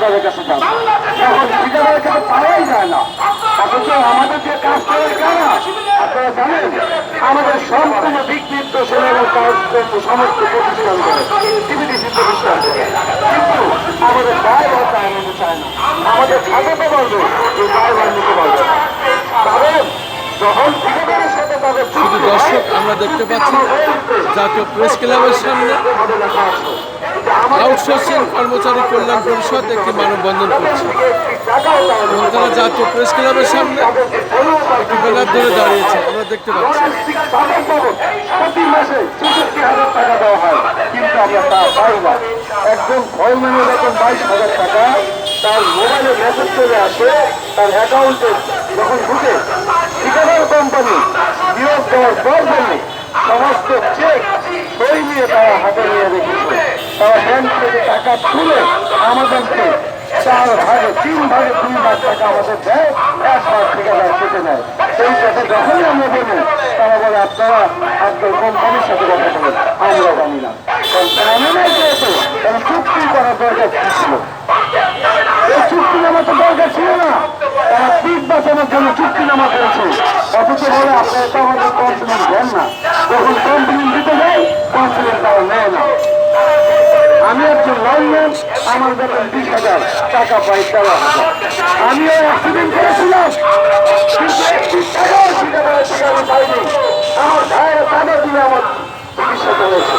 ঠিকাদারের কাছে যাব। এখন ঠিকাদারের কাছে পাওয়াই যায় না। অথচ আমাদের যে কাজ করে কারা আপনারা জানেন আমাদের সম্পূর্ণ দিক নির্দেশন এবং কাজকর্ম সমস্ত প্রতিষ্ঠান করে টিভিডিসি প্রতিষ্ঠান করে। কিন্তু আমাদের ড্রাইভার তা নিতে চায় না। আমাদের খাতাতে পারবে যে ড্রাইভার নিতে পারবে কারণ যখন ঠিকাদারের সাথে তাদের শুধু দর্শক আমরা দেখতে পাচ্ছি জাতীয় প্রেস ক্লাবের সামনে। আউটসোর্সিং কর্মচারী কল্যাণ পরিষদ একটি মানববন্ধন করছে। এবং তারা জাতীয় প্রেস ক্লাবের সামনে একটি ব্যানার ধরে দাঁড়িয়েছে। আমরা দেখতে পাচ্ছি। সমস্ত চেক সই নিয়ে তারা হাতে নিয়ে রেখেছে। ব্যাংক থেকে টাকা তুলে আমাদেরকে চার ভাগে, তিন ভাগে তিন লাখ টাকা আমাদের দেয়, এক ভাগ ঠিকাদার কেটে নেয়। সেই টাকা যখনই আমরা বলি, তারা বলে, আপনারা আপনার কোম্পানির সাথে কথা বলেন। আমরা জানি না। কারণ জানে না যেহেতু তারা চুক্তি করার দরকার কি ছিল? এই চুক্তি নামা তো দরকার ছিল না। তারা পিঠ বাঁচানোর জন্য চুক্তি করেছে। অথচ বলে, আপনারা তো দেন না। যখন কমপ্লেন দিতে যাই কমপ্লেন তারা নেয় না। আমি একজন লাইনম্যান, আমার বেতন বিশ হাজার টাকা পাই হাজার। আমিও অ্যাক্সিডেন্ট করেছিলাম, কিন্তু একটি টাকাও আমার ভাইয়ের টাকা দিয়ে আমার চিকিৎসা করেছে।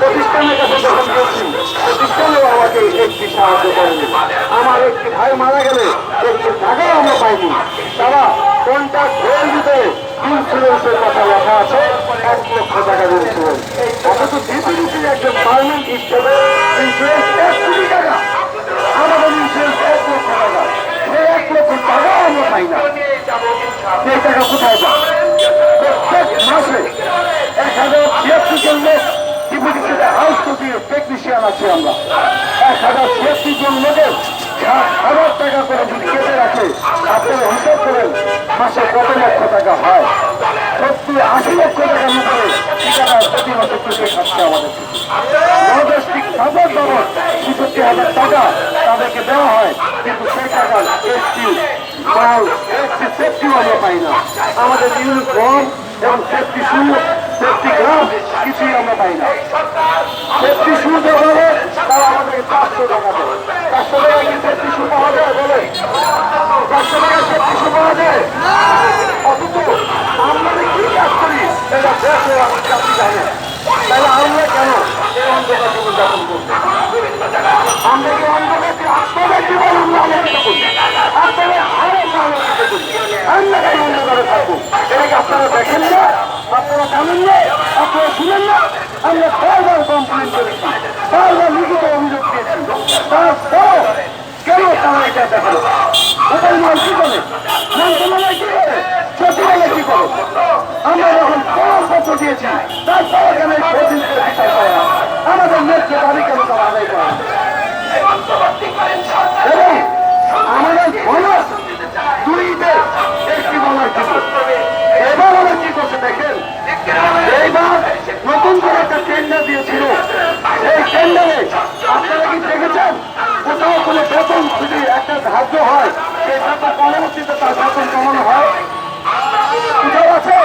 প্রতিষ্ঠানের কাছে যখন গেছি, প্রতিষ্ঠানেও আমাকে একটি সাহায্য করেনি। আমার একটি ভাই মারা গেলে, একটি টাকাও আমরা পাইনি। তারা কন্ট্যাক্ট হয়ে দিতে ইন্স্যুরেন্সের কথা লেখা আছে, এক লক্ষ টাকা দিয়েছিলেন অথচ একজন পার্মেন্ট হিসেবে ইন্স্যুরেন্স এক কোটি টাকা আমাদের টাকা সেই এক লক্ষ টাকাও আমরা পাই না সেই টাকা কোথায় যায় প্রত্যেক মাসে এক হাজার ছিয়াত্তর জন লোক ডিপিডিসিতে হাউস কোটির টেকনিশিয়ান আছে আমরা এক হাজার ছিয়াত্তর জন লোকের ষাট হাজার টাকা করে যদি কেটে রাখে আপনারা হিসাব করেন মাসে কত লক্ষ টাকা হয় সত্যি আশি লক্ষ টাকার উপরে ঠিকাদার প্রতি মাসে কেটে খাচ্ছে আমাদের হাজার টাকা তাদেরকে দেওয়া হয়, কিন্তু সেই টাকা এসটি মাল একটি সেফটি আমরা পাই না। আমাদের ইউনিফর্ম এবং সেফটি শু সেফটি গ্লাভ কিছুই আমরা পাই না। সেফটি শু দেওয়া হবে তারা আমাদেরকে চারশো টাকা দেয়। চারশো টাকা কি সেফটি শু পাওয়া যায় বলে? চারশো টাকা সেফটি শু পাওয়া যায়? অথচ আমরা যে কি কাজ করি এটা দেশের আমার কাছে জানে। তাহলে আমরা কেন এই অন্ধকার জীবনযাপন করব? আমরা কি অন্ধকারকে আপনাদের জীবন আমরা আলোকিত কেন তারা এটা দেখেন ওটাই মান করে কি করে একটা হয়, সেই বেতন পরবর্তীতে তার শাসন কমানো হয়। আছে?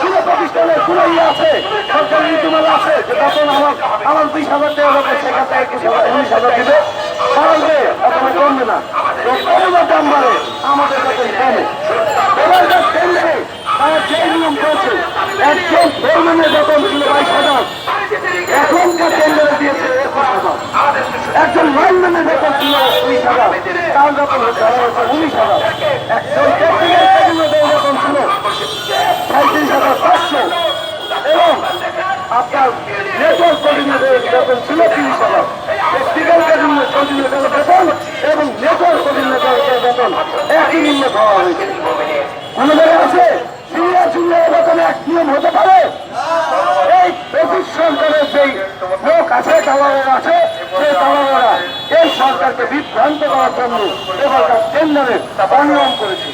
কোনো প্রতিষ্ঠানে কোনো ইয়ে আছে সরকারি আমার আমার বিশ হাজার টাকা হবে সেখান হাজার উনিশ হাজার দিবে। বাড়বে কমবে না। কমবে দাম বাড়ে, আমাদের বেতন কমে এবারকার কেন্দ্রে তারা যে নিয়ম করেছে একজন ফোরম্যানের বেতন ছিল বাইশ হাজার এখনকার কেন্দ্রে দিয়েছে একুশ হাজার একজন লাইনম্যানের বেতন ছিল উনিশ হাজার তার হচ্ছে উনিশ হাজার একজন কেন্দ্রের ছিল পাঁচশো এবং আপনার নেটওয়ার্ক কোঅর্ডিনেটরের বেতন ছিল তিরিশ হাজার টেকনিক্যাল কোঅর্ডিনেটরের বেতন এবং নেটওয়ার্ক কোঅর্ডিনেটরের বেতন একই নিম্ন খাওয়া হয়েছে কোনো জায়গায় আছে সিনিয়র হতে পারে এই ব্রিটিশ সরকারের যেই লোক আছে সেই এই সরকারকে বিভ্রান্ত করার জন্য এবারকার কেন্দ্রের অনিয়ম করেছে।